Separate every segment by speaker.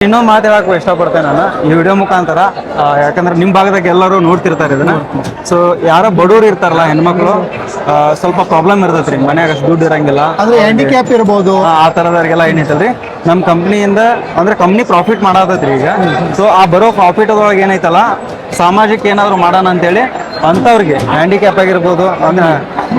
Speaker 1: ಇನ್ನೊಂದು ಮಾತು ಹೇಳಕ್ ಇಷ್ಟಪಡ್ತೇನೆ ನಾನು ಈ ವಿಡಿಯೋ ಮುಖಾಂತರ. ಆ, ಯಾಕಂದ್ರೆ ನಿಮ್ ಭಾಗದಾಗ ಎಲ್ಲರೂ ನೋಡ್ತಿರ್ತಾರೆ ಇದನ್ನ. ಸೊ ಯಾರೋ ಬಡವ್ರು ಇರ್ತಾರಲ್ಲ ಹೆಣ್ಮಕ್ಳು ಆ, ಸ್ವಲ್ಪ ಪ್ರಾಬ್ಲಮ್ ಇರ್ತೈತ್ರಿ ಮನ್ಯಾಗ ಅಷ್ಟು ದುಡ್ಡು ಇರಂಗಿಲ್ಲ.
Speaker 2: ಅಂದ್ರೆ ಹ್ಯಾಂಡಿಕ್ಯಾಪ್ ಇರ್ಬೋದು.
Speaker 1: ಆ ಆ ತರದವ್ರಿಗೆಲ್ಲ ಏನೈತಲ್ರಿ ನಮ್ಮ ಕಂಪ್ನಿಯಿಂದ ಅಂದ್ರೆ ಕಂಪ್ನಿ ಪ್ರಾಫಿಟ್ ಮಾಡಾತೈತ್ರಿ ಈಗ. ಸೊ ಆ ಬರೋ ಪ್ರಾಫಿಟ್ ಅದ್ರೊಳಗೆ ಏನೈತಲ್ಲ ಸಾಮಾಜಿಕ ಏನಾದ್ರು ಮಾಡೋಣ ಅಂತೇಳಿ ಅಂಥವ್ರಿಗೆ ಹ್ಯಾಂಡಿಕ್ಯಾಪ್ ಆಗಿರ್ಬೋದು, ಅಂದ್ರೆ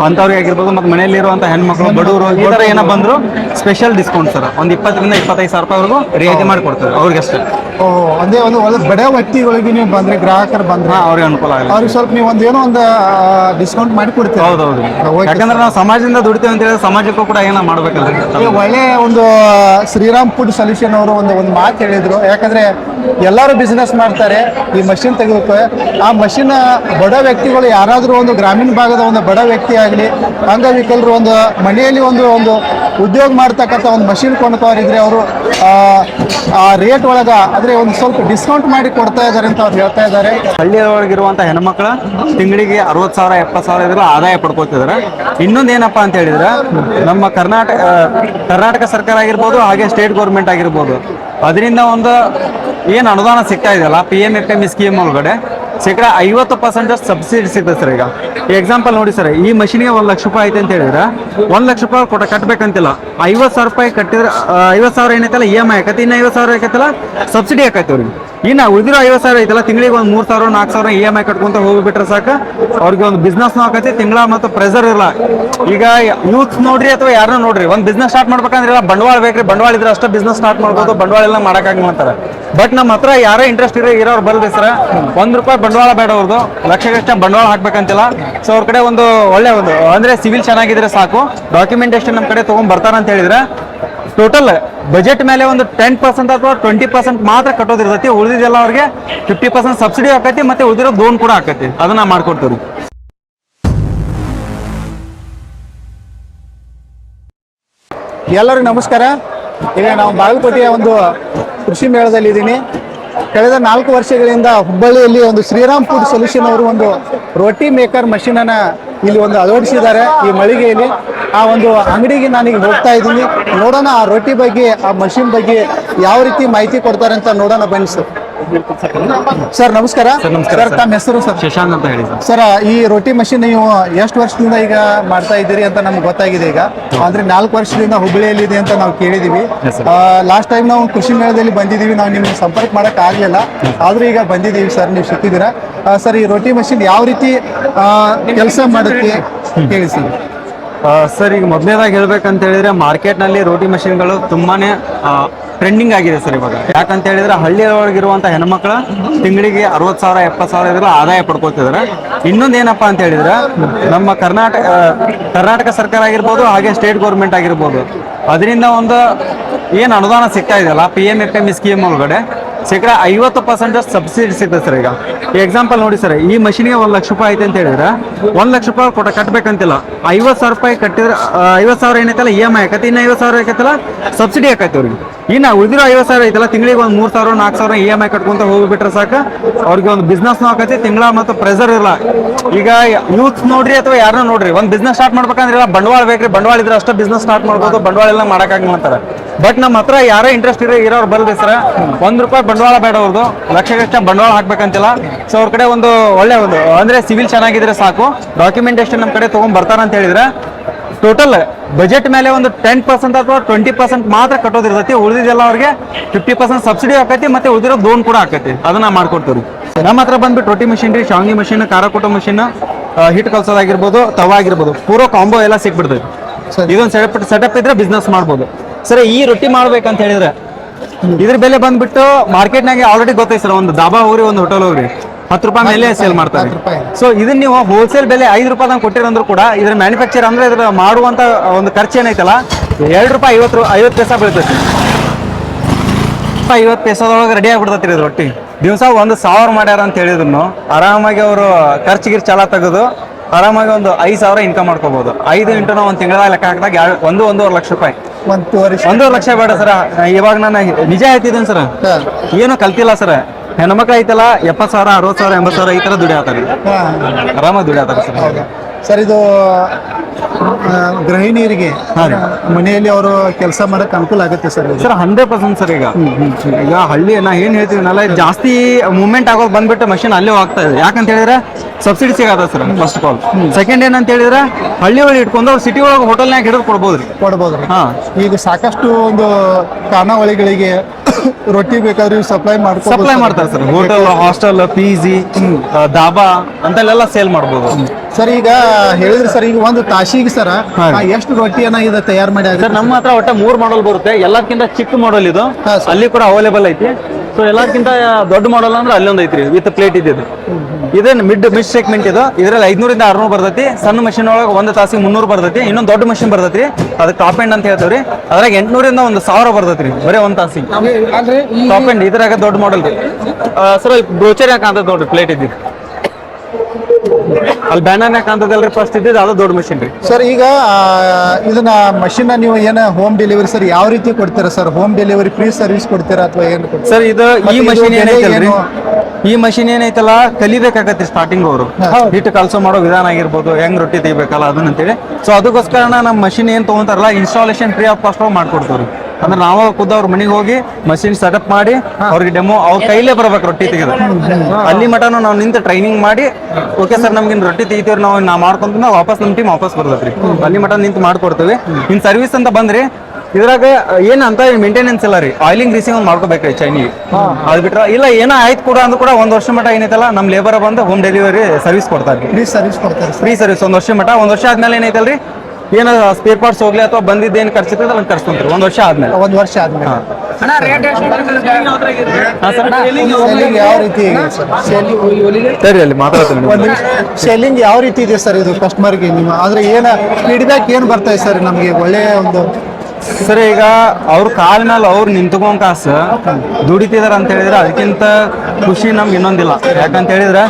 Speaker 1: ಅಂಥವ್ರಿಗೆ ಆಗಿರ್ಬೋದು, ಮತ್ತು ಮನೆಯಲ್ಲಿರುವಂಥ ಹೆಣ್ಮಕ್ಳು, ಬಡವರು, ಈ ಥರ ಏನೋ ಬಂದ್ರು ಸ್ಪೆಷಲ್ ಡಿಸ್ಕೌಂಟ್ ಸರ್. ಒಂದು ಇಪ್ಪತ್ತರಿಂದ ಇಪ್ಪತ್ತೈದು ಸಾವಿರ ರೂಪಾಯಿವರೆಗೂ ರಿಯಾಯಿತಿ ಮಾಡಿ ಅವ್ರಿಗೆ ಅವ್ರಿಗಷ್ಟೇ.
Speaker 2: ಓ ಅದೇ ಒಂದು ಒಳ್ಳೆ ಬಡ ವ್ಯಕ್ತಿಗಳಿಗೆ ನೀವು ಬಂದ್ರೆ ಗ್ರಾಹಕರು ಬಂದ್ರೆ
Speaker 1: ಅವ್ರಿಗೆ ಅನುಕೂಲ ಆಗಲಿ
Speaker 2: ಅವ್ರಿಗೆ ಸ್ವಲ್ಪ ನೀವು ಒಂದು ಏನೋ ಒಂದು ಡಿಸ್ಕೌಂಟ್ ಮಾಡಿ ಕೊಡ್ತೀವಿ
Speaker 1: ಹೌದೌದು
Speaker 2: ಹೌದು.
Speaker 1: ಯಾಕಂದ್ರೆ ನಾವು ಸಮಾಜದಿಂದ ದುಡಿತೇವೆ ಅಂತ ಹೇಳಿದ್ರೆ ಸಮಾಜಕ್ಕೂ ಕೂಡ ಏನೋ ಮಾಡ್ಬೇಕಲ್ಲ.
Speaker 2: ಒಳ್ಳೆ ಒಂದು ಶ್ರೀರಾಮ್ ಫುಡ್ ಸೊಲ್ಯೂಷನ್ ಅವರು ಒಂದು ಒಂದು ಮಾತು ಹೇಳಿದ್ರು. ಯಾಕಂದ್ರೆ ಎಲ್ಲರೂ ಬಿಸ್ನೆಸ್ ಮಾಡ್ತಾರೆ ಈ ಮಷಿನ್ ತೆಗೆದಕ್ಕೆ ಆ ಮಷಿನ್ ಬಡ ವ್ಯಕ್ತಿಗಳು ಯಾರಾದರೂ ಒಂದು ಗ್ರಾಮೀಣ ಭಾಗದ ಒಂದು ಬಡ ವ್ಯಕ್ತಿ ಆಗಲಿ ಅಂಗವಿಕಲರು ಒಂದು ಮನೆಯಲ್ಲಿ ಒಂದು ಒಂದು ಉದ್ಯೋಗ ಮಾಡ್ತಕ್ಕಂಥ ಒಂದು ಮಷಿನ್ ಕೊಂಡ್ಕೋರಿದ್ರೆ ಅವರು ಆ ರೇಟ್ ಒಳಗ ಅಂದ್ರೆ ಒಂದು ಸ್ವಲ್ಪ ಡಿಸ್ಕೌಂಟ್ ಮಾಡಿ ಕೊಡ್ತಾ ಇದ್ದಾರೆ ಅಂತ ಅವ್ರು ಹೇಳ್ತಾ ಇದ್ದಾರೆ
Speaker 1: ಹಳ್ಳಿಯೊಳಗಿರುವಂತ ಹೆಣ್ಮಕ್ಳ ತಿಂಗಳಿಗೆ ಅರವತ್ತು ಸಾವಿರ, ಎಪ್ಪತ್ತು ಸಾವಿರ ಇದ್ರೆ ಆದಾಯ ಪಡ್ಕೋತಿದಾರೆ ಇನ್ನೊಂದು ಏನಪ್ಪಾ ಅಂತ ಹೇಳಿದ್ರೆ, ನಮ್ಮ ಕರ್ನಾಟಕ ಕರ್ನಾಟಕ ಸರ್ಕಾರ ಆಗಿರ್ಬೋದು, ಹಾಗೆ ಸ್ಟೇಟ್ ಗೌರ್ಮೆಂಟ್ ಆಗಿರ್ಬೋದು. ಅದರಿಂದ ಒಂದು ಏನು ಅನುದಾನ ಸಿಗ್ತಾ ಇದೆಯಲ್ಲ P M F M scheme ಒಳಗಡೆ ಶೇಕಡ ಐವತ್ತು ಪರ್ಸೆಂಟ್ ಸಬ್ಸಿಡಿ ಸಿಗ್ತದೆ ಸರ್ ಈಗ. ಎಕ್ಸಾಂಪಲ್ ನೋಡಿ ಸರ್ ಈ ಮಷಿನ್ಗೆ ಒಂದು ಲಕ್ಷ ರೂಪಾಯಿ ಐತೆ ಅಂತ ಹೇಳಿದ್ರೆ, ಒಂದು ಲಕ್ಷ ರೂಪಾಯಿ ಕೊಟ್ಟ ಕಟ್ಟಬೇಕಂತಿಲ್ಲ ಐವತ್ತು ಸಾವಿರ ರೂಪಾಯಿ ಕಟ್ಟಿದ್ರೆ ಐವತ್ತು ಸಾವಿರ ಏನೈತಲ್ಲ ಇ ಎಂ ಐ ಆಕತಿ, ಇನ್ನು ಐವತ್ತು ಸಾವಿರ ಆಕೈತಲ್ಲ ಸಬ್ಸಿಡಿ ಆಕೈತೆ ಅವ್ರಿಗೆ. ಇನ್ನು ಉಳಿದಿರೋ ಐವತ್ತು ಸಾವಿರ ಐತಲ್ಲ, ತಿಂಗಳಿಗೆ ಒಂದು ಮೂರು ಸಾವಿರ, ನಾಲ್ಕು ಸಾವಿರ ಇ ಎಂ ಐ ಕಟ್ಕೊಂತ ಹೋಗಿಬಿಟ್ರೆ ಸಾಕು. ಅವ್ರಿಗೆ ಒಂದು ಬಿಸ್ನೆಸ್ನೂ ಆಕತಿ, ತಿಂಗಳ ಮತ್ತು ಪ್ರೆಸರ್ ಇಲ್ಲ. ಈಗ ಯೂತ್ ನೋಡ್ರಿ ಅಥವಾ ಯಾರನ್ನ ನೋಡ್ರಿ, ಒಂದು ಬಿಸ್ನೆಸ್ ಸ್ಟಾರ್ಟ್ ಮಾಡ್ಬೇಕಂದ್ರೆ ಇಲ್ಲ, ಬಂಡವಾಳ ಬೇಕ್ರಿ, ಬಂಡವಾಳ ಇದ್ರೆ ಅಷ್ಟೇ ಬಿಸ್ನೆಸ್ ಸ್ಟಾರ್ಟ್ ಮಾಡ್ಬೋದು, ಬಂಡವಾಳ ಎಲ್ಲ ಮಾಡೋಕ್ಕಾಗಿ ಅಂತಾರೆ. ಬಟ್ ನಮ್ಮ ಹತ್ರ ಯಾರೇ ಇಂಟ್ರೆಸ್ಟ್ ಇರೋ, ಇರೋರು ಬಲ್ರಿ ಸರ್ ಒಂದು ರೂಪಾಯಿ ಬಂಡವಾಳ ಬೇಡ ಅವ್ರದ್ದು ಲಕ್ಷಗಷ್ಟ ಬಂಡವಾಳ ಹಾಕ್ಬೇಕಂತಿಲ್ಲ. ಸೊ ಅವ್ರ ಕಡೆ ಒಂದು ಒಳ್ಳೆ ಒಂದು, ಅಂದ್ರೆ ಸಿವಿಲ್ ಚೆನ್ನಾಗಿದ್ರೆ ಸಾಕು. ಡಾಕ್ಯುಮೆಂಟೇಶನ್ ನಮ್ಮ ಕಡೆ ತಗೊಂಡ್ ಬರ್ತಾರ ಅಂತ ಹೇಳಿದ್ರೆ ಟೋಟಲ್ ಬಜೆಟ್ ಮೇಲೆ ಒಂದು ಟೆನ್ ಪರ್ಸೆಂಟ್ ಅಥವಾ ಟ್ವೆಂಟಿ ಪರ್ಸೆಂಟ್ ಮಾತ್ರ ಕಟ್ಟೋದಿರ್ತೈತಿ ಉಳಿದಿದೆಲ್ಲ ಅವ್ರಿಗೆ ಫಿಫ್ಟಿ ಪರ್ಸೆಂಟ್ ಸಬ್ಸಿಡಿ ಹಾಕೈತಿ ಮತ್ತೆ ಉಳಿದಿರೋ ಲೋನ್ ಕೂಡ ಹಾಕೈತಿ ಅದನ್ನ ಮಾಡ್ಕೊಡ್ತೀವಿ
Speaker 2: ಎಲ್ಲರಿಗೂ ನಮಸ್ಕಾರ. ಈಗ ನಾವು ಬಾಗಲಕೋಟೆಯ ಒಂದು ಕೃಷಿ ಮೇಳದಲ್ಲಿ ಇದ್ದೀನಿ ಕಳೆದ ನಾಲ್ಕು ವರ್ಷಗಳಿಂದ ಹುಬ್ಬಳ್ಳಿಯಲ್ಲಿ ಒಂದು ಶ್ರೀರಾಮ್ ಫುಡ್ ಸೊಲ್ಯೂಷನ್ ಅವರು ಒಂದು ರೋಟಿ ಮೇಕರ್ ಮಷೀನ್ ಅನ್ನ ಇಲ್ಲಿ ಒಂದು ಅಳವಡಿಸಿದ್ದಾರೆ ಈ ಮಳಿಗೆಯಲ್ಲಿ. ಆ ಒಂದು ಅಂಗಡಿಗೆ ನಾನೀಗ ಹೋಗ್ತಾ ಇದ್ದೀನಿ. ನೋಡೋಣ ಆ ರೊಟ್ಟಿ ಬಗ್ಗೆ, ಆ ಮಷೀನ್ ಬಗ್ಗೆ ಯಾವ ರೀತಿ ಮಾಹಿತಿ ಕೊಡ್ತಾರೆ ಅಂತ ನೋಡೋಣ ಬನ್ನಿ ಸರ್. ಸರ್ ನಮಸ್ಕಾರ.
Speaker 1: ಸರ್, ನಮಸ್ಕಾರ.
Speaker 2: ತಮ್ಮ ಹೆಸರು ಸರ್?
Speaker 1: ಶಶಾಂಕ್ ಅಂತ ಹೇಳಿ ಸರ್.
Speaker 2: ಸರ್ ಈ ರೊಟ್ಟಿ ಮಷಿನ್ ನೀವು ಎಷ್ಟು ವರ್ಷದಿಂದ ಈಗ ಮಾಡ್ತಾ ಇದ್ದೀರಿ ಅಂತ ನಮ್ಗೆ ಗೊತ್ತಾಗಿದೆ ಈಗ. ಅಂದ್ರೆ ನಾಲ್ಕು ವರ್ಷದಿಂದ ಹುಬ್ಬಳ್ಳಿಯಲ್ಲಿ ಇದೆ ಅಂತ ನಾವು ಕೇಳಿದೀವಿ. ಲಾಸ್ಟ್ ಟೈಮ್ ನಾವು ಕೃಷಿ ಮೇಳದಲ್ಲಿ ಬಂದಿದ್ದೀವಿ ನಾವು ನಿಮ್ಗೆ ಸಂಪರ್ಕ ಮಾಡಕ್ ಆಗ್ಲಿಲ್ಲ. ಆದ್ರೂ ಈಗ ಬಂದಿದ್ದೀವಿ ಸರ್ ನೀವು ಸಿಕ್ಕಿದ್ದೀರಾ ಸರ್ ಈ ರೊಟ್ಟಿ ಮಷಿನ್ ಯಾವ ರೀತಿ ಕೆಲಸ ಮಾಡುತ್ತೆ ಹೇಳಿ ಸರ್.
Speaker 1: ಸರ್ ಈಗ ಮೊದಲನೇದಾಗಿ ಹೇಳ್ಬೇಕಂತ ಹೇಳಿದ್ರೆ ಮಾರ್ಕೆಟ್ನಲ್ಲಿ ರೋಟಿ ಮಷಿನ್ಗಳು ತುಂಬಾನೇ ಟ್ರೆಂಡಿಂಗ್ ಆಗಿದೆ ಸರ್ ಇವಾಗ. ಯಾಕಂತ ಹೇಳಿದ್ರೆ ಹಳ್ಳಿಯೊಳಗಿರುವಂಥ ಹೆಣ್ಮಕ್ಳು ತಿಂಗಳಿಗೆ ಅರವತ್ತು ಸಾವಿರ, ಎಪ್ಪತ್ತು ಸಾವಿರ ಇದ್ರ ಆದಾಯ ಪಡ್ಕೊತಿದ್ದಾರೆ. ಇನ್ನೊಂದು ಏನಪ್ಪಾ ಅಂತ ಹೇಳಿದ್ರೆ, ನಮ್ಮ ಕರ್ನಾಟಕ ಕರ್ನಾಟಕ ಸರ್ಕಾರ ಆಗಿರ್ಬೋದು, ಹಾಗೆ ಸ್ಟೇಟ್ ಗೌರ್ಮೆಂಟ್ ಆಗಿರ್ಬೋದು. ಅದರಿಂದ ಒಂದು ಏನು ಅನುದಾನ ಸಿಗ್ತಾ ಇದೆಯಲ್ಲ P M F M scheme ಒಳಗಡೆ ಶೇಕಡ ಐವತ್ತು ಪರ್ಸೆಂಟ್ ಸಬ್ಸಿಡಿ ಸಿಗ್ತದೆ ಸರ್ ಈಗ. ಎಕ್ಸಾಂಪಲ್ ನೋಡಿ ಸರ್, ಈ ಮಷಿನ್ಗೆ ಒಂದು ಲಕ್ಷ ರೂಪಾಯಿ ಐತೆ ಅಂತ ಹೇಳಿದ್ರೆ, ಒಂದು ಲಕ್ಷ ರೂಪಾಯಿ ಕೊಟ್ಟ ಕಟ್ಟಬೇಕಂತಿಲ್ಲ ಐವತ್ತು ಸಾವಿರ ರೂಪಾಯಿ ಕಟ್ಟಿದ್ರೆ ಐವತ್ತು ಸಾವಿರ ಏನೈತಲ್ಲ ಇ ಎಂ ಐ ಆಕತ್ತಿ ಇನ್ನು ಐವತ್ತು ಸಾವಿರ ಆಕೈತಲ್ಲ ಸಬ್ಸಿಡಿ ಆಕೈತೆ ಅವ್ರಿಗೆ. ಇನ್ನು ಉಳಿದಿರೋ ಐವತ್ತು ಸಾವಿರ ಐತಲ್ಲ, ತಿಂಗಳಿಗೆ ಒಂದು ಮೂರು ಸಾವಿರ, ನಾಲ್ಕು ಸಾವಿರ ಇ ಎಂ ಐ ಕಟ್ಕೊಂತ ಹೋಗ್ಬಿಟ್ರೆ ಸಾಕು. ಅವ್ರಿಗೆ ಒಂದು ಬಿಸ್ನೆಸ್ ಹಾಕತ್ತೆ ತಿಂಗಳ ಮತ್ತು ಪ್ರೆಸರ್ ಇರಲ್ಲ ಈಗ ಯೂತ್ ನೋಡ್ರಿ ಅಥವಾ ಯಾರನ್ನ ನೋಡ್ರಿ, ಒಂದು ಬಿಸ್ನೆಸ್ ಸ್ಟಾರ್ಟ್ ಮಾಡ್ಬೇಕಂದ್ರೆ ಎಲ್ಲ ಬಂಡವಾಳ ಬೇಕ್ರಿ, ಬಂಡವಾಳ ಇದ್ರೆ ಅಷ್ಟೇ ಬಿಸ್ನೆಸ್ ಸ್ಟಾರ್ಟ್ ಮಾಡ್ಬೋದು, ಬಂಡವಾಳ ಎಲ್ಲ ಮಾಡೋಕ್ಕಾಗಿಲ್ಲ ಅಂತಾರೆ. ಬಟ್ ನಮ್ಮ ಹತ್ರ ಯಾರೇ ಇಂಟ್ರೆಸ್ಟ್ ಇರೋ ಇರೋರು ಬರಲಿ ಸರ್ ಒಂದು ರೂಪಾಯಿ ಬಂಡವಾಳ ಬೇಡ ಅವ್ರದ್ದು ಲಕ್ಷಗಷ್ಟ ಬಂಡವಾಳ ಹಾಕ್ಬೇಕಂತಿಲ್ಲ. ಸೊ ಅವ್ರ ಕಡೆ ಒಂದು ಒಳ್ಳೆ ಒಂದು, ಅಂದರೆ ಸಿವಿಲ್ ಚೆನ್ನಾಗಿದ್ರೆ ಸಾಕು. ಡಾಕ್ಯುಮೆಂಟೇಶನ್ ನಮ್ಮ ಕಡೆ ತಗೊಂಡ್ ಬರ್ತಾರ ಅಂತ ಹೇಳಿದ್ರೆ ಟೋಟಲ್ ಬಜೆಟ್ ಮೇಲೆ ಒಂದು ಟೆನ್ ಪರ್ಸೆಂಟ್ ಅಥವಾ ಟ್ವೆಂಟಿ ಪರ್ಸೆಂಟ್ ಮಾತ್ರ ಕಟ್ಟೋದಿರ್ತೈತಿ ಉಳಿದಿದೆಲ್ಲ ಅವ್ರಿಗೆ ಫಿಫ್ಟಿ ಪರ್ಸೆಂಟ್ ಸಬ್ಸಿಡಿ ಆಕೈತಿ ಮತ್ತೆ ಉಳಿದಿರೋ ಲೋನ್ ಕೂಡ ಆಕೈತಿ. ಅದನ್ನ ಮಾಡ್ಕೊಡ್ತೀವಿ ನಮ್ಮ ಹತ್ರ ಬಂದ್ಬಿಟ್ಟು ರೊಟ್ಟಿ ಮಷಿನ್ ರೀ ಶಾವಿಗೆ ಮಷಿನ್ ಖಾರ ಕೊಟ್ಟೋ ಮಷಿನ್ ಹಿಟ್ ಕಲ್ಸೋದಾಗಿರ್ಬೋದು ತವ ಆಗಿರ್ಬೋದು ಪೂರ ಕಾಂಬೋ ಎಲ್ಲ ಸಿಕ್ಬಿಡ್ತೈತಿ. ಇದೊಂದು ಸೆಟಪ್ ಸೆಟಪ್ ಇದ್ರೆ ಬಿಸ್ನೆಸ್ ಮಾಡ್ಬೋದು. ಸರ್ ಈ ರೊಟ್ಟಿ ಮಾಡ್ಬೇಕಂತ ಹೇಳಿದ್ರೆ ಇದ್ರ ಬೆಲೆ ಬಂದ್ಬಿಟ್ಟು ಮಾರ್ಕೆಟ್ನಾಗೆ ಆಲ್ರೆಡಿ ಗೊತ್ತೈತಿ ಸರ್ ಒಂದು ದಾಬಾ ಹೋಗ್ರಿ ಒಂದು ಹೋಟೆಲ್ ಹೋಗ್ರಿ. ಹತ್ತು ರೂಪಾಯಿ ಮೇಲೆ ಸೇಲ್ ಮಾಡ್ತಾರೆ.
Speaker 2: ಹತ್ತು ರೂಪಾಯಿ.
Speaker 1: ಸೊ ಇದನ್ನ ನೀವು ಹೋಲ್ಸೇಲ್ ಬೆಲೆ ಐದು ರೂಪಾಯಿ ಕೊಟ್ಟಿರಂದ್ರೂ ಕೂಡ ಇದ್ರ ಮ್ಯಾನುಫ್ಯಾಕ್ಚರ್ ಅಂದ್ರೆ ಇದ್ರ ಮಾಡುವಂತ ಒಂದು ಖರ್ಚು ಏನೈತಲ್ಲ ಎರಡು ರೂಪಾಯಿ ಐವತ್ತು ರೂ- ಐವತ್ತು ಪೈಸಾ ಬೀಳ್ತೈತಿ. ಐವತ್ತು ಪೈಸಾದೊಳಗೆ ರೆಡಿ ಆಗ್ಬಿಡ್ತೈತಿ ಇದು ರೊಟ್ಟಿ. ದಿವಸ ಒಂದು ಸಾವಿರ ಮಾಡ್ಯಾರ ಅಂತ ಹೇಳಿದ್ರು ಆರಾಮಾಗಿ ಅವರು ಖರ್ಚು ಗಿರ್ಚು ಎಲ್ಲ ತೆಗೆದು ಆರಾಮಾಗಿ ಒಂದು ಐದು ಸಾವಿರ ಇನ್ಕಮ್ ಮಾಡ್ಕೋಬಹುದು ಐದು ಇಂಟು ನಾವು ಒಂದು ತಿಂಗಳ ಲೆಕ್ಕ ಹಾಕಿದಾಗ ಒಂದು ಒಂದೂವರೆ ಲಕ್ಷ ರೂಪಾಯಿ. ಒಂದೂವರೆ ಲಕ್ಷ. ಬೇಡ ಸರ್. ಇವಾಗ ನಾನು ನಿಜ ಹೇಳ್ತಿದ್ದೀನಿ ಸರ್. ಏನು ಕಲ್ತಿಲ್ಲ ಸರ್. ಹೆಣ್ಮಕ್ಳು ಐತಲ್ಲ? ಎಪ್ಪತ್ತು ಸಾವಿರ ಅರವತ್ತು ಸಾವಿರ ಎಂಬತ್ತು ಸಾವಿರ ಈ ಥರ ದುಡಿಯತ್ತಾರೆ
Speaker 2: ಆರಾಮ
Speaker 1: ಆರಾಮಾಗಿ ದುಡಿಯತ್ತಾರೆ ಸರ್.
Speaker 2: ಸರ್ ಇದು ಆ, ಗೃಹಿಣಿಯರಿಗೆ ಮನೆಯಲ್ಲಿ ಅವರು ಕೆಲಸ ಮಾಡಕ್ ಅನುಕೂಲ ಆಗುತ್ತೆ ಸರ್ ಇದು.
Speaker 1: ಸರ್ ಹಂಡ್ರೆಡ್ ಪರ್ಸೆಂಟ್ ಸರ್ ಈಗ. ಈಗ ಹಳ್ಳಿ ನಾ ಏನ್ ಹೇಳ್ತೀವಿನಲ್ಲ ಜಾಸ್ತಿ ಮೂವ್ಮೆಂಟ್ ಆಗೋದು ಬಂದ್ಬಿಟ್ಟು ಮಷಿನ್ ಅಲ್ಲೇ ಹೋಗ್ತಾ ಇದೆ ಯಾಕಂತ ಹೇಳಿದ್ರೆ ಸಬ್ಸಿಡಿ ಸಿಗದ sir first of all second ಏನಂತ ಹೇಳಿದ್ರೆ ಹಳ್ಳಿ ಒಳಗೆ ಇಟ್ಕೊಂಡು ಅವ್ರು ಸಿಟಿ ಒಳಗೆ ಹೋಟೆಲ್ನಾಗ ಹಿಡಿದು ಕೊಡ್ಬೋದು ರೀ
Speaker 2: ಕೊಡ್ಬೋದ್ರಿ.
Speaker 1: ಹಾ.
Speaker 2: ಈಗ ಸಾಕಷ್ಟು ಒಂದು ಖಾನಾವಳಿಗಳಿಗೆ ರೊಟ್ಟಿ ಬೇಕಾದ್ರೆ ಸಪ್ಲೈ ಮಾಡಿ
Speaker 1: ಸಪ್ಲೈ ಮಾಡ್ತಾರೆ sir. Hotel hostel P G dhaba ಅಂತಲ್ಲೆಲ್ಲ sale ಮಾಡ್ಬೋದು.
Speaker 2: ಸರ್ ಈಗ ಹೇಳಿದ್ರಿ ಸರ್ ಈಗ ಒಂದು ತಾಸಿಗೆ ಸರ್. ಎಷ್ಟು ರೊಟ್ಟಿಯನ್ನ ಇದು ತಯಾರು ಮಾಡಿ
Speaker 1: ಸರ್ ನಮ್ಮ ಹತ್ರ ಒಟ್ಟ ಮೂರ್ ಮಾಡಲ್ ಬರುತ್ತೆ. ಎಲ್ಲದಕ್ಕಿಂತ ಚಿಕ್ಕ ಮಾಡಲ್ ಇದು. ಅಲ್ಲಿ ಕೂಡ ಅವೈಲೇಬಲ್ ಐತಿ. ಸೊ ಎಲ್ಲದಕ್ಕಿಂತ ದೊಡ್ಡ ಮಾಡಲ್ ಅಂದ್ರೆ ಅಲ್ಲೊಂದು ಐತ್ರಿ ವಿತ್ ಪ್ಲೇಟ್ ಇದ್ದಿದ್ದು. ಇದೇನು ಮಿಡ್ ಮಿಡ್ ಸೆಗ್ಮೆಂಟ್ ಇದು. ಇದ್ರಲ್ಲಿ ಐದ್ನೂರಿಂದ ಆರ್ನೂರು ಬರ್ತೈತಿ. ಸಣ್ಣ ಮಷಿನ್ ಒಳಗೆ ಒಂದು ತಾಸಿಗೆ ಮುನ್ನೂರು ಬರ್ತೈತಿ. ಇನ್ನೊಂದು ದೊಡ್ಡ ಮಷಿನ್ ಬರ್ತೈತಿ ಅದಕ್ಕೆ ಟಾಪ್ ಎಂಡ್ ಅಂತ ಹೇಳ್ತೇವ್ರಿ. ಅದ್ರಾಗ ಎಂಟ್ನೂರಿಂದ ಒಂದು ಸಾವಿರ ಬರ್ತೈತ್ರಿ. ಬರೀ ಒಂದ್ ತಾಸಿಗೆ. ಟಾಪ್ ಎಂಡ್ ಇದ್ರಾಗ ದೊಡ್ಡ ಮಾಡಲ್ ಸರ್ ಬ್ರೋಚರ್ ಯಾಕೆ ಅಂತ ನೋಡ್ರಿ ಪ್ಲೇಟ್ ಇದ್ದಿದ್ದು ಅಲ್ಲಿ ಬ್ಯಾನರ್ ಯಾಕೆ ಅಂತದಲ್ರಿ ಫಸ್ಟ್ ಇದ್ದಿದ್ದು ಅದು ದೊಡ್ಡ ಮಷಿನ್ ರೀ.
Speaker 2: ಸರ್ ಈಗ ಇದನ್ನ ಮಷಿನ್ ನೀವು ಏನ ಹೋಮ್ ಡೆಲಿವರಿ ಸರ್ ಯಾವ ರೀತಿ ಕೊಡ್ತೀರಾ sir? Home delivery free service ಕೊಡ್ತೀರಾ ಅಥವಾ ಏನು
Speaker 1: ಸರ್ ಇದು ಈ ಮಷಿನ್
Speaker 2: ಏನೈತೆ
Speaker 1: ಏನೈತಲ್ರಿ? ಈ ಮಷಿನ್ ಏನೈತಲ್ಲ ಕಲಿಬೇಕಾಗತ್ತೆ ಸ್ಟಾರ್ಟಿಂಗ್ ಅವರು. ಹಿಟ್ಟು ಕಲಸೋ ಮಾಡೋ ವಿಧಾನ ಆಗಿರ್ಬೋದು ಹೆಂಗ್ ರೊಟ್ಟಿ ತೆಗಿಬೇಕಲ್ಲ ಅದನ್ನ ಅಂತೇಳಿ. ಸೊ ಅದಕ್ಕೋಸ್ಕರ ನಮ್ಮ ಮಷಿನ್ ಏನ್ ತಗೊಂತಾರಲ್ಲ ಇನ್ಸ್ಟಾಲೇಷನ್ ಫ್ರೀ ಆಫ್ ಕಾಸ್ಟ್ ಮಾಡ್ಕೊಡ್ತೀವಿ ಅಂದ್ರೆ ನಾವು ಖುದ್ದು ಅವ್ರ ಮನೆಗೆ ಹೋಗಿ ಮಷಿನ್ ಸೆಟಪ್ ಮಾಡಿ ಅವ್ರಿಗೆ ಡೆಮೋ ಅವ್ರ ಕೈಲೇ ಬರ್ಬೇಕು ರೊಟ್ಟಿ ತೆಗೆದು. ಅಲ್ಲಿ ಮಟನು ನಾವು ನಿಂತು ಟ್ರೈನಿಂಗ್ ಮಾಡಿ ಓಕೆ ಸರ್ ನಮ್ಗೆ ರೊಟ್ಟಿ ತೆಗಿತೀವ್ರಿ ನಾವು ನಾ ಮಾಡ್ಕೊಂತ ನಾವು ವಾಪಸ್ ನಮ್ಮ ಟೀಮ್ ವಾಪಸ್ ಬರ್ತೈತ್ರಿ. ಅಲ್ಲಿ ಮಟ ನಿಂತು ಮಾಡ್ಕೊಡ್ತೀವಿ. ಇನ್ ಸರ್ವಿಸ್ ಅಂತ ಬಂದ್ರಿ ಇದ್ರಾಗ ಏನ್ ಅಂತ ಮೇಂಟೆನೆನ್ಸ್ ಇಲ್ಲ ರೀ. ಆಯಿಲಿಂಗ್ ಗ್ರೀಸಿಂಗ್ ಒಂದು ಮಾಡ್ಕೋಬೇಕ್ರಿ ಚೈನಿ ಅದ್ ಬಿಟ್ರ ಇಲ್ಲ ಏನೋ ಆಯ್ತು ಕೂಡ ಅಂದ್ರೂ ಕೂಡ ಒಂದ್ ವರ್ಷ ಮಟ್ಟ ಏನೈತಲ್ಲ ನಮ್ ಲೇಬರ್ ಬಂದು ಹೋಮ್ ಡೆಲಿವರಿ ಸರ್ವಿಸ್ ಕೊಡ್ತಾರೆ
Speaker 2: ಫ್ರೀ ಸರ್ವಿಸ್ ಕೊಡ್ತಾರೆ
Speaker 1: ಫ್ರೀ ಸರ್ವಿಸ್ ಒಂದ್ ವರ್ಷ ಮಟ್ಟ ಒಂದ್ ವರ್ಷ ಆದ್ಮೇಲೆ ಏನೈತಲ್ರಿ? ಏನೋ ಸ್ಪೇರ್ ಪಾರ್ಟ್ಸ್ ಹೋಗ್ಲಿ ಅಥವಾ ಬಂದಿದ್ದ ಏನ್ ಖರ್ಚಿರ್ತದೆ ಅದನ್ನ ಕರ್ಸ್ಕೊಂತಾರೆ ಒಂದ್ ವರ್ಷ ಆದ್ಮೇಲೆ.
Speaker 2: ಒಂದ್ ವರ್ಷ ಆದ್ಮೇಲೆ. ಯಾವ ರೀತಿ ಇದೆ ಸರ್?
Speaker 1: ಅಲ್ಲಿ ಮಾತಾಡ್ತೀನಿ
Speaker 2: ಒಂದು ಸೆಲ್ಲಿಂಗ್ ಯಾವ ರೀತಿ ಇದೆ ಸರ್ ಇದು ಕಸ್ಟಮರ್ಗೆ ನಿಮ್ಮ ಆದ್ರೆ ಏನ ಫೀಡ್ಬ್ಯಾಕ್ ಏನ್ ಬರ್ತಾ ಇದೆ ಸರ್ ನಮಗೆ? ಒಳ್ಳೆಯ ಒಂದು
Speaker 1: ಸರ್ ಈಗ ಅವ್ರ ಕಾಲ ಮೇಲೆ ಅವ್ರು ನಿಂತ್ಕೊಂಡ್ ಕಾಸ ದುಡಿತಿದಾರ ಅಂತ ಹೇಳಿದ್ರೆ ಅದಕ್ಕಿಂತ ಖುಷಿ ನಮ್ಗೆ ಇನ್ನೊಂದಿಲ್ಲ. ಯಾಕಂತ ಹೇಳಿದ್ರೆ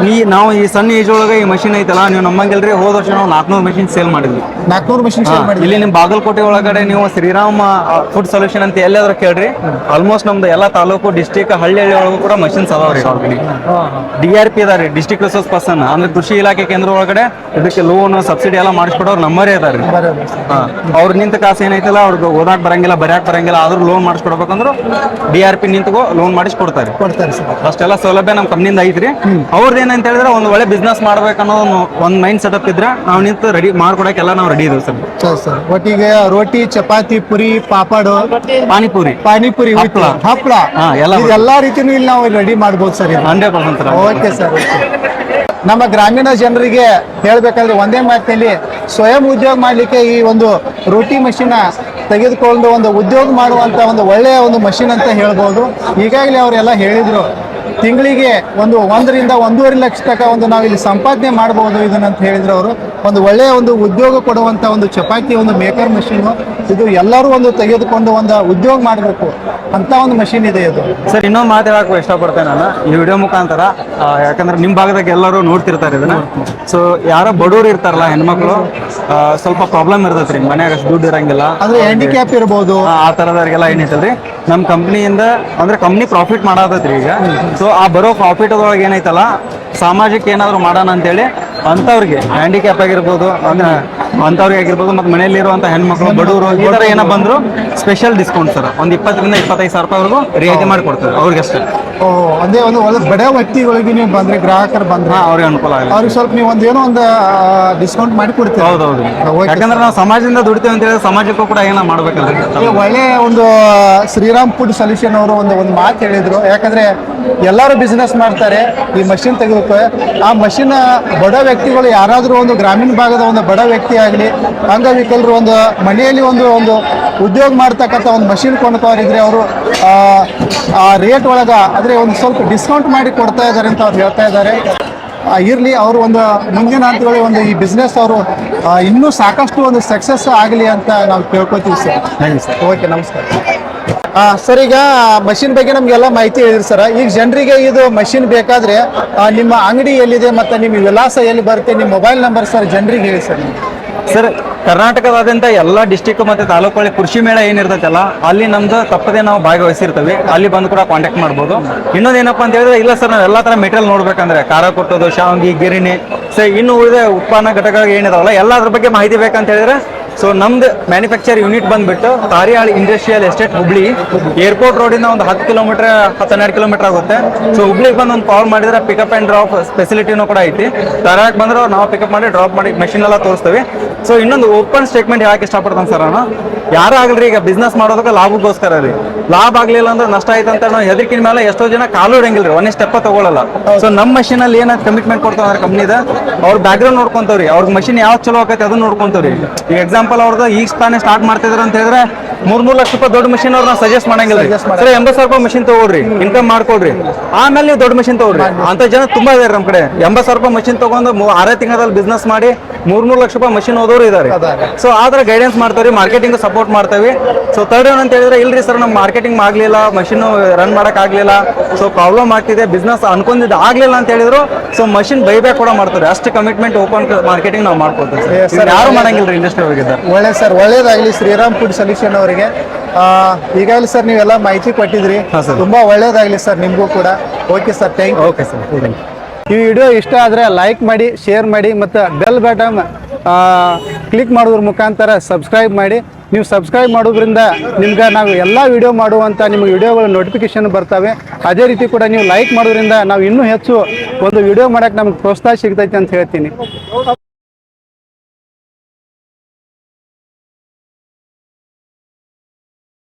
Speaker 1: ನೀ ಈ ನಾವು ಈ ಸಣ್ಣ ಏಜ್ ಒಳಗೆ ಈ ಮಷಿನ್ ಐತಲ್ಲ ನೀವು ನಮ್ಮಂಗಿಲ್ರಿ ಹೋದ ವರ್ಷ ನಾವು ನಾಲ್ಕುನೂರು ಮಷಿನ್ ಸೇಲ್ ಮಾಡಿದ್ವಿ.
Speaker 2: ನಾಲ್ಕನೂರು ಮಷಿನ್ ಸೇಲ್ ಮಾಡಿ
Speaker 1: ಇಲ್ಲಿ ನಿಮ್ ಬಾಗಲಕೋಟೆ ಒಳಗಡೆ ನೀವು ಶ್ರೀರಾಮ ಫುಡ್ ಸೊಲ್ಯೂಷನ್ ಅಂತ ಎಲ್ಲಾದ್ರೂ ಕೇಳ್ರಿ ಆಲ್ಮೋಸ್ಟ್ ನಮ್ದು ಎಲ್ಲಾ ತಾಲೂಕು ಡಿಸ್ಟಿಕ್ ಹಳ್ಳಿ ಹಳ್ಳಿ ಒಳಗೂ ಕೂಡ ಮಷಿನ್ಸ್ ಅದಾವ್ರಿ ಆಲ್ರೆಡಿ ಡಿ ಆರ್ ಪಿ ಅದಾರಿ ಡಿಸ್ಟಿಕ್ ರಿಸೋರ್ಸ್ ಪರ್ಸನ್ ಅಂದ್ರೆ ಕೃಷಿ ಇಲಾಖೆ ಕೇಂದ್ರ ಒಳಗಡೆ ಇದಕ್ಕೆ ಲೋನ್ ಸಬ್ಸಿಡಿ ಎಲ್ಲ ಮಾಡಿಸ್ಕೊಡೋರು ನಮ್ಮರೇ ಅದಾರಿ ಅವ್ರ ನಿಂತ ಕಾಸು ಏನೈತಲ್ಲ ಅವ್ರಿಗೆ ಓದಾಕ್ ಬರಂಗಿಲ್ಲ ಬರ್ಯಾಕ್ ಬರಂಗಿಲ್ಲ ಆದ್ರೂ ಲೋನ್ ಮಾಡಿಸ್ಕೊಡ್ಬೇಕಂದ್ರು ಡಿ ಆರ್ ಪಿ ನಿಂತ್ಕೋ ಲೋನ್ ಮಾಡಿಸ್ಕೊಡ್ತಾರೆ
Speaker 2: ಕೊಡ್ತಾರೆ. ಫಸ್ಟ್
Speaker 1: ಅಷ್ಟೆಲ್ಲ ಸೌಲಭ್ಯ ನಮ್ಮ ಕಂಪ್ನಿಯಿಂದ ಐತ್ರಿ. ಅವ್ರದ್ದು ಏನಂತ ಹೇಳಿದ್ರೆ ಒಂದು ಒಳ್ಳೆ ಬಿಸ್ನೆಸ್ ಮಾಡ್ಬೇಕನ್ನೋ ಒಂದು ಒಂದು ಮೈಂಡ್ ಸೆಟಪ್ ಇದ್ರೆ ನಾವು ನಿಂತು ರೆಡಿ ಮಾಡ್ಕೊಡಕ್ಕೆ ಎಲ್ಲ ನಾವು ರೆಡಿ ಇದೀವಿ ಸರ್.
Speaker 2: Sir sir. ಒಟ್ಟಿಗೆ ರೋಟಿ ಚಪಾತಿ ಪುರಿ ಪಾಪಡು
Speaker 1: ಪಾನಿಪುರಿ.
Speaker 2: ಪಾನಿಪುರಿ
Speaker 1: ಹಪ್ಳ.
Speaker 2: ಹಪ್ಳ.
Speaker 1: ಹಾ, ಎಲ್ಲ
Speaker 2: ಇದೆಲ್ಲಾ ರೀತಿನೂ ಇಲ್ಲಿ ನಾವು ರೆಡಿ ಮಾಡ್ಬೋದು sir
Speaker 1: hundred percent sir.
Speaker 2: Okay sir ನಮ್ಮ ಗ್ರಾಮೀಣ ಜನರಿಗೆ ಹೇಳಬೇಕಂದ್ರೆ ಒಂದೇ ಮಾತಿನಲ್ಲಿ ಸ್ವಯಂ ಉದ್ಯೋಗ ಮಾಡಲಿಕ್ಕೆ ಈ ಒಂದು ರೋಟಿ ಮಷಿನ ತೆಗೆದುಕೊಂಡು ಒಂದು ಉದ್ಯೋಗ ಮಾಡುವಂಥ ಒಂದು ಒಳ್ಳೆಯ ಒಂದು ಮಷಿನ್ ಅಂತ ಹೇಳ್ಬೋದು. ಈಗಾಗಲೇ ಅವರೆಲ್ಲ ಹೇಳಿದರು, ತಿಂಗಳಿಗೆ ಒಂದು ಒಂದರಿಂದ ಒಂದೂವರೆ ಲಕ್ಷ ತನಕ ಒಂದು ನಾವು ಇಲ್ಲಿ ಸಂಪಾದನೆ ಮಾಡ್ಬೋದು ಇದನ್ನಂತ ಹೇಳಿದ್ರು ಅವರು. ಒಂದು ಒಳ್ಳೆಯ ಒಂದು ಉದ್ಯೋಗ ಕೊಡುವಂಥ ಒಂದು ಚಪಾತಿ ಒಂದು ಮೇಕರ್ ಮಷೀನು ಇದು ಎಲ್ಲರೂ ಒಂದು ತೆಗೆದುಕೊಂಡು ಒಂದು ಉದ್ಯೋಗ ಮಾಡಬೇಕು ಅಂತ ಒಂದು ಮಷೀನ್ ಇದೆ ಇದು.
Speaker 1: ಸರ್ ಇನ್ನೊಂದು ಮಾತು ಹೇಳಕ್ಕೆ ಇಷ್ಟಪಡ್ತೇನೆ ನಾನು. ಈ ವಿಡಿಯೋ ಮುಖಾಂತರ ಯಾಕಂದ್ರೆ ನಿಮ್ಮ ಭಾಗದಾಗ ಎಲ್ಲರೂ ನೋಡ್ತಿರ್ತಾರೆ ಇದನ್ನ. ಸೊ ಯಾರೋ ಬಡವ್ರು ಇರ್ತಾರಲ್ಲ ಹೆಣ್ಮಕ್ಳು ಸ್ವಲ್ಪ ಪ್ರಾಬ್ಲಮ್ ಇರ್ತೈತೆ ಮನ್ಯಾಗ ಅಷ್ಟು ದುಡ್ಡು ಇರಂಗಿಲ್ಲ.
Speaker 2: ಅಂದ್ರೆ ಹ್ಯಾಂಡಿಕ್ಯಾಪ್ ಇರ್ಬೋದು.
Speaker 1: ಆ ಥರದವ್ರಿಗೆಲ್ಲ ಏನೈತಲ್ರಿ ನಮ್ಮ ಕಂಪ್ನಿಯಿಂದ ಅಂದ್ರೆ ಕಂಪ್ನಿ ಪ್ರಾಫಿಟ್ ಮಾಡತೈತ್ರಿ ಈಗ. ಸೊ ಆ ಬರೋ ಪ್ರಾಫಿಟ್ ಅದ್ರೊಳಗೆ ಏನೈತಲ್ಲ ಸಾಮಾಜಿಕ ಏನಾದ್ರು ಮಾಡೋಣ ಅಂತೇಳಿ ಅಂಥವ್ರಿಗೆ ಹ್ಯಾಂಡಿಕ್ಯಾಪ್ ಆಗಿರ್ಬೋದು, ಅಂದ್ರೆ ಅಂಥವ್ರಿಗೆ ಆಗಿರ್ಬೋದು, ಮತ್ತು ಮನೆಯಲ್ಲಿ ಇರುವಂತ ಹೆಣ್ಮಕ್ಳು, ಬಡವರು, ಈ ಥರ ಏನೋ ಬಂದ್ರು ಸ್ಪೆಷಲ್ ಡಿಸ್ಕೌಂಟ್ ಸರ್. ಒಂದು ಇಪ್ಪತ್ತರಿಂದ ಇಪ್ಪತ್ತೈದು ಸಾವಿರ ರೂಪಾಯಿವರೆಗೂ ರಿಯಾಯಿತಿ ಮಾಡಿ ಅವ್ರಿಗೆ ಅವ್ರಿಗಷ್ಟೇ.
Speaker 2: ಓ ಅದೇ ಒಂದು ಒಳ್ಳೆ ಬಡ ವ್ಯಕ್ತಿಗಳಿಗೆ ನೀವು ಬಂದ್ರೆ ಗ್ರಾಹಕರು ಬಂದ್ರೆ
Speaker 1: ಅವ್ರಿಗೆ ಅನುಕೂಲ ಆಗಲಿ
Speaker 2: ಅವ್ರಿಗೆ ಸ್ವಲ್ಪ ನೀವು ಒಂದು ಏನೋ ಒಂದು ಡಿಸ್ಕೌಂಟ್ ಮಾಡಿ ಕೊಡ್ತೀವಿ
Speaker 1: ಹೌದು
Speaker 2: ಹೌದು
Speaker 1: ಯಾಕಂದ್ರೆ ನಾವು ಸಮಾಜದಿಂದ ದುಡಿತೇವೆ ಅಂತ ಹೇಳಿದ್ರೆ ಸಮಾಜಕ್ಕೂ ಕೂಡ ಏನೋ
Speaker 2: ಮಾಡ್ಬೇಕಲ್ಲ ಒಳ್ಳೆ ಒಂದು ಶ್ರೀರಾಮ್ ಫುಡ್ ಸೊಲ್ಯೂಷನ್ ಅವರು ಒಂದು ಒಂದು ಮಾತು ಹೇಳಿದ್ರು. ಯಾಕಂದ್ರೆ ಎಲ್ಲರೂ ಬಿಸ್ನೆಸ್ ಮಾಡ್ತಾರೆ ಈ ಮಷಿನ್ ತೆಗೆದಕ್ಕೆ ಆ ಮಷಿನ್ ಬಡ ವ್ಯಕ್ತಿಗಳು ಯಾರಾದರೂ ಒಂದು ಗ್ರಾಮೀಣ ಭಾಗದ ಒಂದು ಬಡ ವ್ಯಕ್ತಿ ಆಗಲಿ ಅಂಗವಿಕಲರು ಒಂದು ಮನೆಯಲ್ಲಿ ಒಂದು ಒಂದು ಉದ್ಯೋಗ ಮಾಡ್ತಕ್ಕಂಥ ಒಂದು ಮಷಿನ್ ಕೊಂಡ್ಕೋರಿದ್ರೆ ಅವರು ಆ ರೇಟ್ ಒಳಗ ಅಂದ್ರೆ ಒಂದು ಸ್ವಲ್ಪ ಡಿಸ್ಕೌಂಟ್ ಮಾಡಿ ಕೊಡ್ತಾ ಇದ್ದಾರೆ ಅಂತ ಅವ್ರು ಹೇಳ್ತಾ ಇದ್ದಾರೆ. ಇರಲಿ ಅವರು ಒಂದು ಮುಂದಿನ ಹಂತಗಳಲ್ಲಿ ಒಂದು ಈ ಬಿಸ್ನೆಸ್ ಅವರು ಇನ್ನೂ ಸಾಕಷ್ಟು ಒಂದು ಸಕ್ಸಸ್ ಆಗಲಿ ಅಂತ ನಾವು ಕೇಳ್ಕೊತೀವಿ ಸರ್. ಓಕೆ ನಮಸ್ಕಾರ. ಸರ್, ಈಗ ಮಷಿನ್ ಬಗ್ಗೆ ನಮಗೆಲ್ಲ ಮಾಹಿತಿ ಹೇಳಿದ್ರಿ ಸರ್. ಈಗ ಜನರಿಗೆ ಇದು ಮಷಿನ್ ಬೇಕಾದ್ರೆ ನಿಮ್ಮ ಅಂಗಡಿ ಎಲ್ಲಿದೆ ಮತ್ತೆ ನಿಮ್ಮ ವಿಳಾಸ ಎಲ್ಲಿ ಬರುತ್ತೆ, ನಿಮ್ಮ ಮೊಬೈಲ್ ನಂಬರ್ ಸರ್ ಜನರಿಗೆ ಹೇಳಿ ಸರ್.
Speaker 1: ಸರ್, ಕರ್ನಾಟಕದಾದ್ಯಂತ ಎಲ್ಲ ಡಿಸ್ಟಿಕ್ ಮತ್ತೆ ತಾಲೂಕಲ್ಲಿ ಕೃಷಿ ಮೇಳ ಏನಿರ್ತೈತಲ್ಲ, ಅಲ್ಲಿ ನಮ್ದು ತಪ್ಪದೆ ನಾವು ಭಾಗವಹಿಸಿರ್ತೀವಿ. ಅಲ್ಲಿ ಬಂದು ಕೂಡ ಕಾಂಟ್ಯಾಕ್ಟ್ ಮಾಡ್ಬೋದು. ಇನ್ನೊಂದು ಏನಪ್ಪಾ ಅಂತ ಹೇಳಿದ್ರೆ, ಇಲ್ಲ ಸರ್, ನಾವು ಎಲ್ಲ ತರ ಮೆಟೀರಿಯಲ್ ನೋಡ್ಬೇಕಂದ್ರೆ, ಖಾರ ಕೊಟ್ಟೋದು ಶಾವಂಗಿ, ಗಿರಣಿ ಸೊ ಇನ್ನು ಉಳಿದ ಉತ್ಪನ್ನ ಘಟಕಗಳು ಏನಿದಾವಲ್ಲ ಎಲ್ಲ ಅದ್ರ ಬಗ್ಗೆ ಮಾಹಿತಿ ಬೇಕಂತ ಹೇಳಿದ್ರೆ ಸೊ ನಮ್ದು ಮ್ಯಾನುಫ್ಯಾಕ್ಚರ್ ಯೂನಿಟ್ ಬಂದ್ಬಿಟ್ಟು Tariyal industrial estate Hubli. Airport ರೋಡಿಂದ ಒಂದು ಹತ್ತು ಕಿಲೋಮೀಟರ್ ಹತ್ತೆರಡು ಕಿಲೋಮೀಟರ್ ಆಗುತ್ತೆ. ಸೊ ಹುಬ್ಳಿಗೆ ಬಂದು ಒಂದು ಕಾಲ್ ಮಾಡಿದ್ರೆ ಪಿಕಪ್ ಆ್ಯಂಡ್ ಡ್ರಾಪ್ ಫೆಸಿಲಿಟಿನೂ ಕೂಡ ಐತಿ. ತರಾಕ್ ಬಂದ್ರೆ ನಾವು ಪಿಕಪ್ ಮಾಡಿ ಡ್ರಾಪ್ ಮಾಡಿ ಮೆಷಿನ್ ಎಲ್ಲ ತೋರಿಸ್ತೀವಿ. ಸೊ ಇನ್ನೊಂದು ಓಪನ್ ಸ್ಟೇಟ್ಮೆಂಟ್ ಯಾಕೆ ಇಷ್ಟಪಡ್ತಾನೆ ಸರ್ ನಾನು. ಯಾರಾಗಲ್ರಿ ಈಗ ಬಿಸ್ನೆಸ್ ಮಾಡೋದಕ್ಕೆ ಲಾಭಕ್ಕೋಸ್ಕರ ರೀ. ಲಾಭ ಆಗ್ಲಿಲ್ಲ ಅಂದ್ರೆ ನಷ್ಟ ಆಯ್ತು ಅಂತ ನಾವು ಹೆದರಿಕಿನ ಮೇಲೆ ಎಷ್ಟೋ ಜನ ಕಾಲು ಇಡಂಗಿಲ್ರಿ ಒಂದೇ ಸ್ಟೆಪ್ ತಗೊಳ್ಳಲ್ಲ ಸೊ ನಮ್ಮ machine ಅಲ್ಲಿ ಏನಾದ್ರು ಕಮಿಟ್ಮೆಂಟ್ ಕೊಡ್ತಾವ ಕಂಪ್ನಿದ ಅವ್ರ ಬ್ಯಾಕ್ಗ್ರೌಂಡ್ ನೋಡ್ಕೊಂತವ್ರಿ. ಅವ್ರ ಮಷಿನ್ ಯಾವ್ದು ಚಲೋ ಆಕೈತಿ ಅದನ್ನ ನೋಡ್ಕೊಂತವ್ರಿ. ಈಗ ಎಕ್ಸಾಂಪಲ್ ಅವ್ರದ್ದು ಈಗ ತಾನೇ ಸ್ಟಾರ್ಟ್ ಮಾಡ್ತಿದ್ರು ಅಂತ ಹೇಳಿದ್ರೆ ಮೂರ್ ಮೂರ್ ಲಕ್ಷ ರೂಪಾಯಿ ದೊಡ್ಡ ಮಷಿನ್ ಅವ್ರನ್ನ ಸಜೆಸ್ಟ್ ಮಾಡಂಗಿಲ್ಲ. ಸರ್ ಎಂಬತ್ತು ಸಾವಿರ ರೂಪಾಯಿ ಮಷಿನ್ ತಗೊಳ್ರಿ ಇನ್ಕಮ್ ಮಾಡ್ಕೊಳ್ರಿ. ಆಮೇಲೆ ನೀವು ದೊಡ್ಡ ಮಷಿನ್ ತಗೊಳ್ರಿ. ಅಂತ ಜನ ತುಂಬಾ ಇದಾರೆ ನಮ್ ಕಡೆ. ಎಂಬತ್ತು ಸಾವಿರ ರೂಪಾಯಿ ಮಷಿನ್ ತಗೊಂಡು ಆರೇ ತಿಂಗಳಲ್ಲಿ ಬಿಸ್ನೆಸ್ ಮಾಡಿ ಮೂರ್ ಮೂರ್ ಲಕ್ಷ ರೂಪಾಯಿ ಮಷಿನ್ ಓದೋರು ಇದಾರೆ. ಸೊ ಆದ್ರೆ ಗೈಡೆನ್ಸ್ ಮಾಡ್ತಾವ್ರಿ ಮಾರ್ಕೆಟಿಂಗ್ ಸಪೋರ್ಟ್ ಮಾಡ್ತೇವೆ ಸೊ ತರ್ಡ್ ಏನ್ ಅಂತ ಹೇಳಿದ್ರೆ ಇಲ್ರಿ ಸರ್ ನಮ್ ಮಾರ್ಕೆಟಿಂಗ್ ಆಗ್ಲಿಲ್ಲ ಮಷಿನ್ ರನ್ ಮಾಡಕ್ ಆಗ್ಲಿಲ್ಲ. ಸೊ ಪ್ರಾಬ್ಲಮ್ ಆಗ್ತಿದೆ ಬಿಸ್ನೆಸ್ ಅನ್ಕೊಂಡಿದ್ದು ಆಗ್ಲಿಲ್ಲ ಅಂತ ಹೇಳಿದ್ರು. ಸೊ ಮಷಿನ್ ಬೈಬ್ಯಾಕ್ ಕೂಡ ಮಾಡ್ತಾರೆ. ಅಷ್ಟು ಕಮಿಟ್ಮೆಂಟ್ ಓಪನ್ ಮಾರ್ಕೆಟಿಂಗ್ ನಾವು ಮಾಡ್ಕೊಳ್ತೇವೆ. ಯಾರು ಮಾಡಂಗಿಲ್ಲ ಇಂಡಸ್ಟ್ರಿ ಹೋಗಿದ್ದ
Speaker 2: ಒಳ್ಳೆ ಸರ್ ಒಳ್ಳೇದಾಗ್ಲಿ. ಶ್ರೀರಾಮ್ ಫುಡ್ ಸೊಲ್ಯೂಷನ್ ಅವರಿಗೆ. ಈಗಾಗಲೇ ಸರ್ ನೀವೆಲ್ಲ ಮಾಹಿತಿ ಕೊಟ್ಟಿದ್ರಿ. ತುಂಬಾ ಒಳ್ಳೇದಾಗಲಿ ಸರ್ ನಿಮಗೂ ಕೂಡ. Okay sir thank you
Speaker 1: okay sir
Speaker 2: ಈ ವಿಡಿಯೋ ಇಷ್ಟ ಆದರೆ ಲೈಕ್ ಮಾಡಿ ಶೇರ್ ಮಾಡಿ ಮತ್ತು ಬೆಲ್ ಬಟನ್ ಕ್ಲಿಕ್ ಮಾಡೋದ್ರ ಮುಖಾಂತರ ಸಬ್ಸ್ಕ್ರೈಬ್ ಮಾಡಿ. ನೀವು ಸಬ್ಸ್ಕ್ರೈಬ್ ಮಾಡೋದ್ರಿಂದ ನಿಮ್ಗೆ ನಾವು ಎಲ್ಲ ವಿಡಿಯೋ ಮಾಡುವಂಥ ನಿಮ್ಗೆ ವಿಡಿಯೋಗಳು ನೋಟಿಫಿಕೇಶನ್ ಬರ್ತವೆ. ಅದೇ ರೀತಿ ಕೂಡ ನೀವು ಲೈಕ್ ಮಾಡೋದ್ರಿಂದ ನಾವು ಇನ್ನೂ ಹೆಚ್ಚು ಒಂದು ವಿಡಿಯೋ ಮಾಡೋಕ್ಕೆ ನಮ್ಗೆ ಪ್ರೋತ್ಸಾಹ ಸಿಗ್ತೈತೆ ಅಂತ ಹೇಳ್ತೀನಿ.